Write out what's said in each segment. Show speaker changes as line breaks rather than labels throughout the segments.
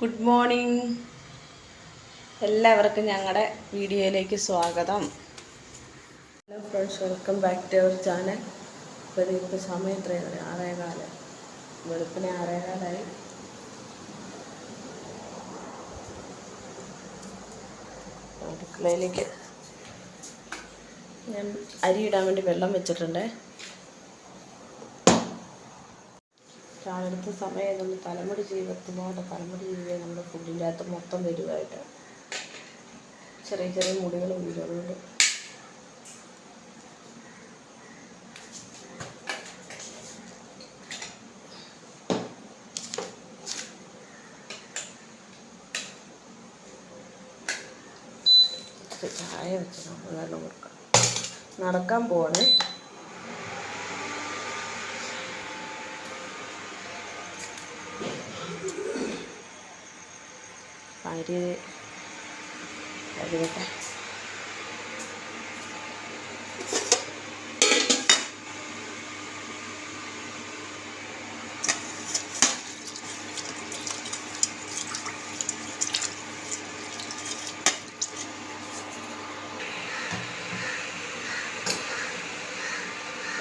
Good morning എല്ലാവർക്കും ഞങ്ങളുടെ വീഡിയോയിലേക്ക് സ്വാഗതം. Hello friends welcome back to our channel ഇപ്പോൾ ഇപ്പോൾ സമയം എത്രയാണ്? ആറേകാൽ. വെളുപ്പിന് ആറേകാലായി. അടുക്കളയിലേക്ക് ഞാൻ അരി ഇടാൻ വേണ്ടി വെള്ളം വെച്ചിട്ടുണ്ട്. രാവിലത്തെ സമയം നമ്മൾ തലമുടി ജീവിതത്തിനോട് തലമുടി ജീവിതം നമ്മുടെ ഫുഡിന്റെ അകത്ത് മൊത്തം വരുമായിട്ട് ചെറിയ ചെറിയ മുടികൾ വീഴും അതുകൊണ്ട് ഇച്ചിരി ചായ വെച്ച് നമ്മൾ വെള്ളം നടക്കാൻ പോവാണേ. അരിയട്ടെ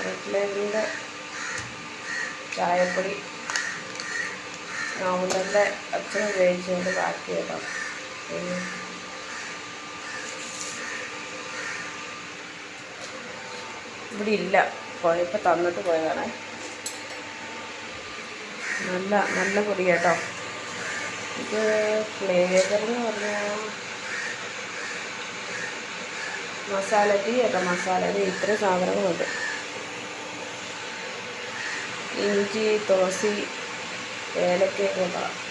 റെഡ് ലേബിളിന്റെ ചായപ്പൊടി. നാവുന്നതിന്റെ അച്ഛനും ഉപയോഗിച്ചുകൊണ്ട് ബാക്കി ഉം. ഇവിടെ ഇല്ല. പോയപ്പോൾ തന്നിട്ട് പോയതാണ്. നല്ല നല്ല പൊടി കേട്ടോ. ഇത് ഫ്ലേവർ എന്ന് പറഞ്ഞാൽ മസാല ടീ കേട്ടോ മസാല ടീ ഇത്രയും സാധനങ്ങളുണ്ട്. ഇഞ്ചി തുളസി ഏലക്കയൊക്കെ ഉണ്ടാകും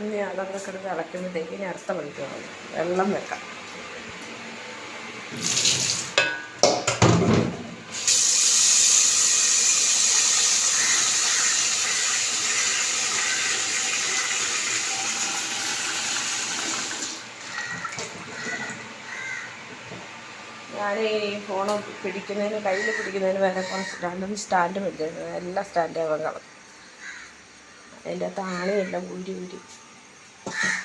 ഇനി അതൊക്കെ കിടന്ന് ഇളക്കുമ്പോഴത്തേക്ക് ഇനി അടുത്ത മണിക്കൂറാണ് വെള്ളം വെക്കാം. ഞാൻ ഫോൺ പിടിക്കുന്നതിന് കയ്യിൽ പിടിക്കുന്നതിന് വേറെ കുറച്ച് രണ്ടൊന്ന് സ്റ്റാൻഡ് പിടിച്ചിരുന്നു എല്ലാ സ്റ്റാൻഡും അവൻ കളഞ്ഞു അതിന്റെ ആണിയെല്ലാം ഊരി ഊരി. നമുക്ക്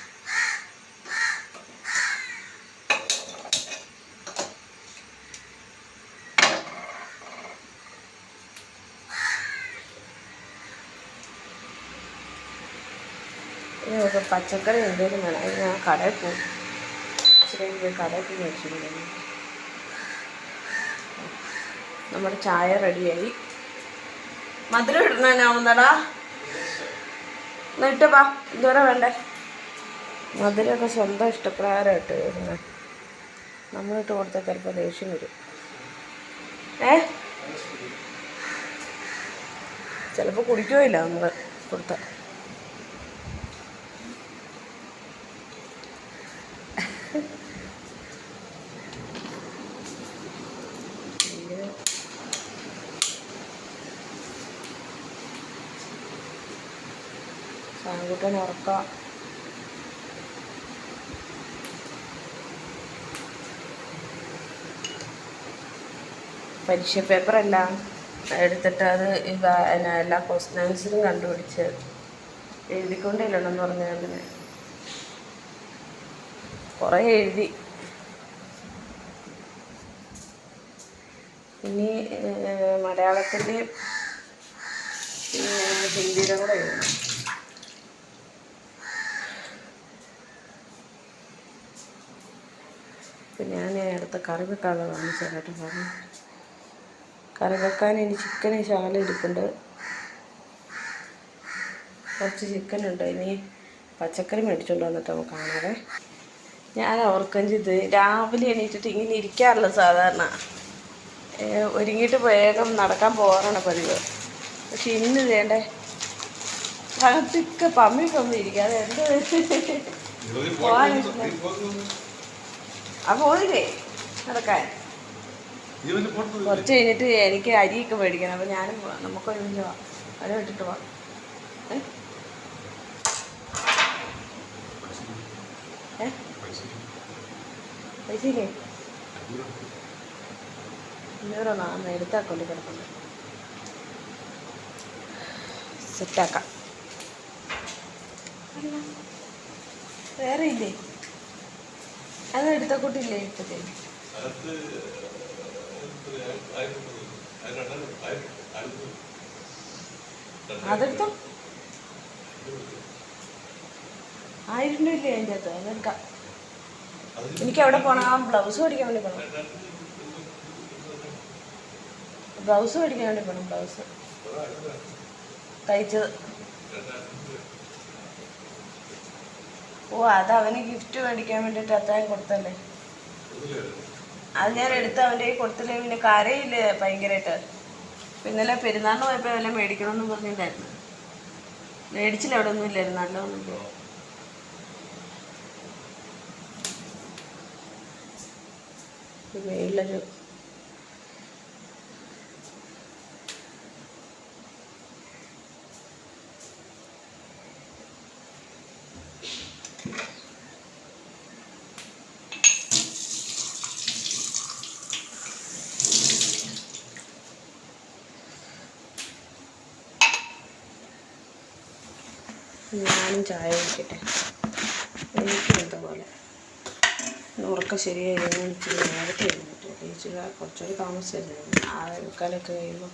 പച്ചക്കറി എന്തെങ്കിലും വേണം. അതിന് ഞാൻ കടയിൽ പോകും. കടയിൽ പോയി നമ്മുടെ ചായ റെഡിയായി. മധുരം ഇടുന്നതിനാവുന്നടാ. എന്നിട്ട് വാ. ഇതുവരെ വേണ്ടേ? മധുരമൊക്കെ സ്വന്തം ഇഷ്ടപ്രകാരമായിട്ട് വരുന്നത് നമ്മളിട്ട് കൊടുത്താൽ ചിലപ്പോൾ ദേഷ്യം വരും. ഏ? ചിലപ്പോൾ കുടിക്കുകയില്ല നമ്മൾ കൊടുത്ത. സാങ്കുട്ടൻ ഉറക്കാം. പരീക്ഷ പേപ്പറെല്ലാം. എടുത്തിട്ട് അത് എല്ലാ ക്വസ്റ്റൻ ആൻസറും കണ്ടുപിടിച്ച് എഴുതിക്കൊണ്ടില്ലെന്ന് പറഞ്ഞു അങ്ങനെ. കുറേ എഴുതി. ഇനി മലയാളത്തിന്റെ ഹിന്ദിയുടെ കൂടെ എഴുതണം. ഞാൻ നേരത്തെ കറി വെക്കാനുള്ള കാണിച്ചു കേട്ടോ പറഞ്ഞു കറി വെക്കാൻ ഇനി ചിക്കൻ ശകലം ഇരിപ്പുണ്ട് കുറച്ച് ചിക്കൻ ഉണ്ട്. ഇനി പച്ചക്കറി മേടിച്ചുകൊണ്ട് വന്നിട്ട് നമുക്ക് കാണാതെ ഞാൻ ഓർക്കും ചെയ്ത് രാവിലെ എണീറ്റിട്ട് ഇങ്ങനെ ഇരിക്കാറില്ല സാധാരണ. ഒരുങ്ങിയിട്ട് വേഗം നടക്കാൻ പോകാറാണ് പതിവ്. പക്ഷെ ഇന്ന് വേണ്ടേ അകത്തൊക്കെ പമ്മി പമ്മി ഇരിക്കാതെ എന്ത് പോകാൻ ആ പോയില്ലേ? നടക്കാൻ. കുറച്ച് കഴിഞ്ഞിട്ട് എനിക്ക് അരിയൊക്കെ മേടിക്കണം. അപ്പം ഞാനും നമുക്ക് ഒരുമിച്ച് പോവാം. അത് ഇട്ടിട്ട് പോവാം. പൈസയില്ലേ അഞ്ഞൂറോ നാന്ന് എടുത്താ കൊണ്ട് കിടക്കുന്നു സെറ്റാക്കാം. വേറെ ഇല്ലേ? അത് എടുത്ത കൂട്ടില്ലേ ഇപ്പത്തെ? അതെടുത്തോ ആയിരം രൂപ ഇല്ലേ അതിന്റെ അകത്ത് അതെടുക്കാം എനിക്ക് എവിടെ പോകണം ആ ബ്ലൗസ് മേടിക്കാൻ വേണ്ടി പോണം ബ്ലൗസ് മേടിക്കാൻ വേണ്ടി പോണം ബ്ലൗസ് തയ്ച്ചത് ഓ അത് അവന് ഗിഫ്റ്റ് മേടിക്കാൻ വേണ്ടിയിട്ട് അത്രയും കൊടുത്തല്ലേ അത് ഞാൻ എടുത്ത് അവന്റെ കയ്യിൽ കൊടുത്തില്ലേ? പിന്നെ കരയില്ല ഭയങ്കരമായിട്ട് പിന്നലെ പെരുന്നാളിന് പോയപ്പോൾ വല്ല മേടിക്കണമെന്ന് പറഞ്ഞിട്ടുണ്ടായിരുന്നു. മേടിച്ചില്ല അവിടെ ഒന്നും ഇല്ലായിരുന്നു നല്ലതൊന്നുമില്ല മേളിലൊരു ഞാനും ചായ കുടിക്കട്ടെ. എനിക്ക് എന്താ പോലെ ഉറക്കം ശരിയായിരുന്നു ഇച്ചിരി നേരത്തെ എഴുന്നേറ്റു. ഇച്ചിരി കുറച്ചുകൂടി താമസിച്ചായിരുന്നു ആ കാലൊക്കെ കഴിയുമ്പോൾ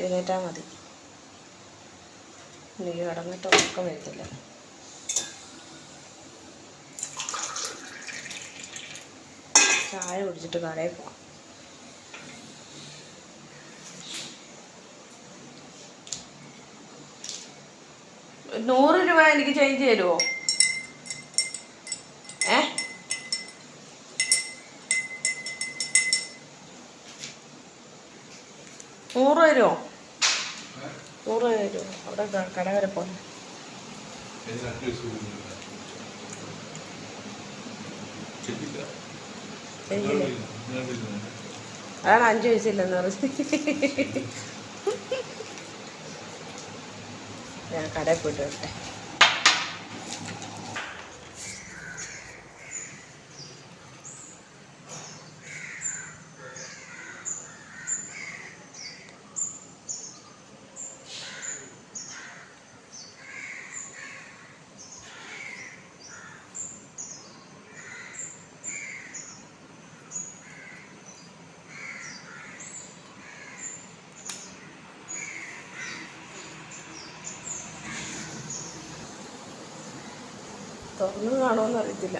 എഴുന്നേറ്റാൽ മതി. നീ കിടന്നിട്ട് ഉറക്കം വരുത്തില്ല ചായ കുടിച്ചിട്ട് കടയിൽ പോവാം. നൂറ് രൂപ എനിക്ക് ചേഞ്ച് തരുമോ ഏ? നൂറ് തരുമോ നൂറ് തരുമോ അവിടെ കട വരെ പോലെ അതാണ് അഞ്ച് വയസ്സില്ലെന്ന് പറഞ്ഞു ഞാൻ കടയിൽ പോയിട്ട് വരട്ടെ തുറന്നു കാണുമെന്ന് അറിയത്തില്ല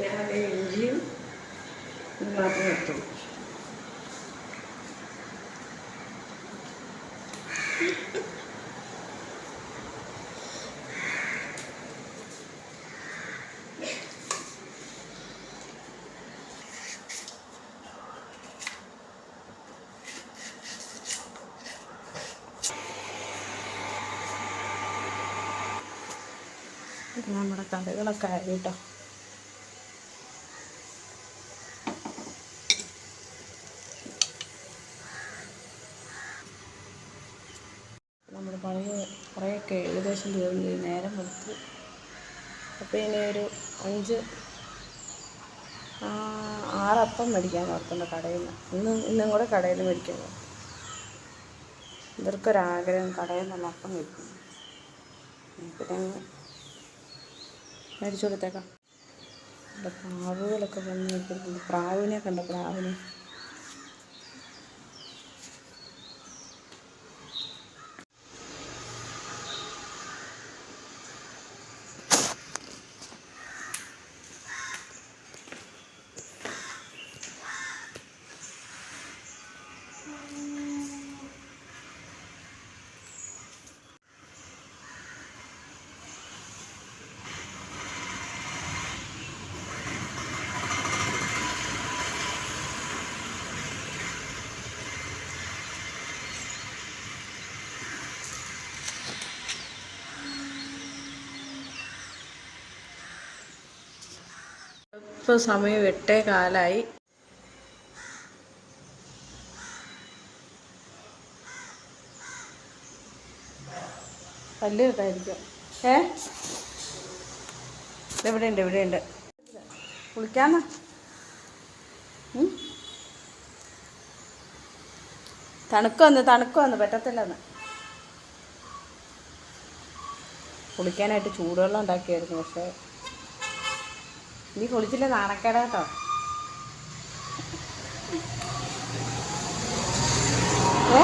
ഞാൻ ഇഞ്ചിയും ഇത് മാത്രം എടുത്തുള്ളൂ നമ്മുടെ കറികളൊക്കെ ആയി കേട്ടോ. ഏകദേശം നേരം വെളുത്തു. അപ്പോൾ ഇനി ഒരു അഞ്ച് ആറപ്പം മേടിക്കാൻ ഓർക്കുന്നു കടയിൽ നിന്ന് ഇന്നും ഇന്നും കൂടെ കടയിൽ മേടിക്കാൻ ഇവർക്കൊരാഗ്രഹം കടയിൽ നിന്നുള്ള അപ്പം മേടിക്കും പിന്നെ മേടിച്ചു കൊടുത്തേക്കാം. പ്രാവുകളൊക്കെ വന്ന് നിൽക്കുന്നുണ്ട്. പ്രാവിനെ കണ്ട? പ്രാവിനെ. ഇപ്പോൾ സമയം എട്ടേ കാലായി. പല്ല് കേട്ടായിരിക്കും ഏ? ഇവിടെ ഉണ്ട് ഇവിടെ ഉണ്ട് കുളിക്കാന്ന്? ഉം? തണുക്കുവന്ന് തണുക്കുവന്ന് പറ്റത്തില്ലെന്ന് കുളിക്കാനായിട്ട് ചൂടുവെള്ളം ഉണ്ടാക്കിയായിരുന്നു പക്ഷേ നീ കുളിച്ചില്ല നാണക്കേട കേട്ടോ. ഏ?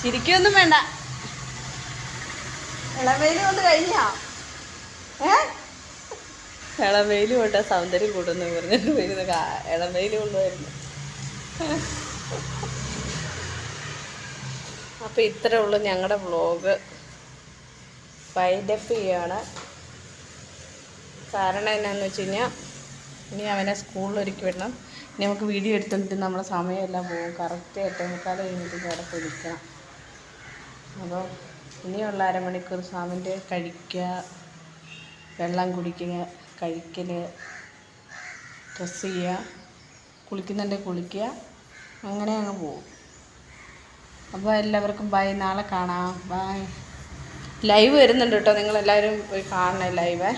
ചിരിക്കൊന്നും വേണ്ട. ഇളവേലി കൊണ്ട് കഴിഞ്ഞാ? ഏ? കൊണ്ട് സൗന്ദര്യം കൂടുന്നു പറഞ്ഞിട്ട് വരുന്ന ഇളവയിൽ കൊണ്ടുവരുന്നു അപ്പോൾ ഇത്രേ ഉള്ളൂ ഞങ്ങളുടെ വ്ളോഗ് വൈൻഡപ്പ് ചെയ്യാണ്. കാരണം എന്നാന്ന് വെച്ച് കഴിഞ്ഞാൽ ഇനി അവനെ സ്കൂളിൽ ഒരുക്കി വിടണം. ഇനി നമുക്ക് വീഡിയോ എടുത്തിട്ട് നമ്മളെ സമയമെല്ലാം പോകും. കറക്റ്റ് എട്ടേ മുക്കാൽ കഴിഞ്ഞിട്ട് ഇവിടെ പൊരിക്കണം അപ്പോൾ ഇനിയുള്ള അരമണിക്കൂർ സാമിന്റെ കഴിക്കുക വെള്ളം കുടിക്കുക കഴിക്കൽ ഡ്രസ്സ് ചെയ്യുക കുളിക്കുന്നുണ്ടെങ്കിൽ കുളിക്കുക അങ്ങനെ അങ്ങ് പോകും. അപ്പോൾ എല്ലാവർക്കും ബൈ നാളെ കാണാം. ബൈ ലൈവ് വരുന്നുണ്ട് കേട്ടോ. നിങ്ങളെല്ലാവരും പോയി കാണണേ ലൈവ്